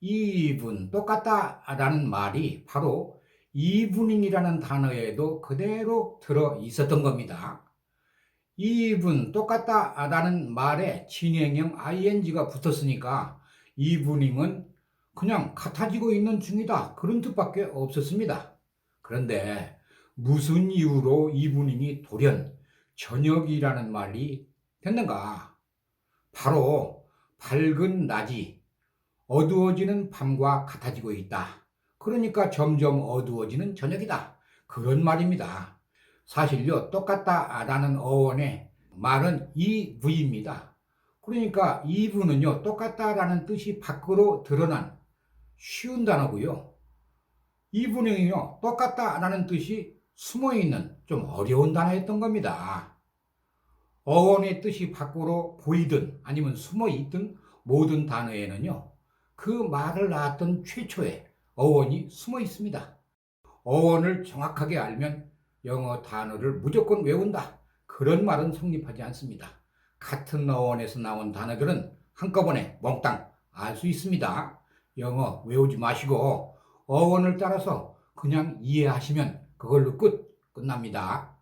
이분 똑같다라는 말이 바로 이브닝이라는 단어에도 그대로 들어 있었던 겁니다. 이분 똑같다라는 말에 진행형 ing가 붙었으니까 이브닝은 그냥 같아지고 있는 중이다 그런 뜻밖에 없었습니다. 그런데 무슨 이유로 이브닝이 돌연 저녁이라는 말이 됐는가? 바로 밝은 낮이 어두워지는 밤과 같아지고 있다. 그러니까 점점 어두워지는 저녁이다. 그런 말입니다. 사실요, 똑같다 라는 어원의 말은 이브입니다. 그러니까 이브는요, 똑같다 라는 뜻이 밖으로 드러난 쉬운 단어고요. 이브는요, 똑같다 라는 뜻이 숨어 있는 좀 어려운 단어였던 겁니다. 어원의 뜻이 밖으로 보이든 아니면 숨어 있든 모든 단어에는요, 그 말을 낳았던 최초의 어원이 숨어 있습니다. 어원을 정확하게 알면 영어 단어를 무조건 외운다. 그런 말은 성립하지 않습니다. 같은 어원에서 나온 단어들은 한꺼번에 몽땅 알 수 있습니다. 영어 외우지 마시고 어원을 따라서 그냥 이해하시면 그걸로 끝, 끝납니다.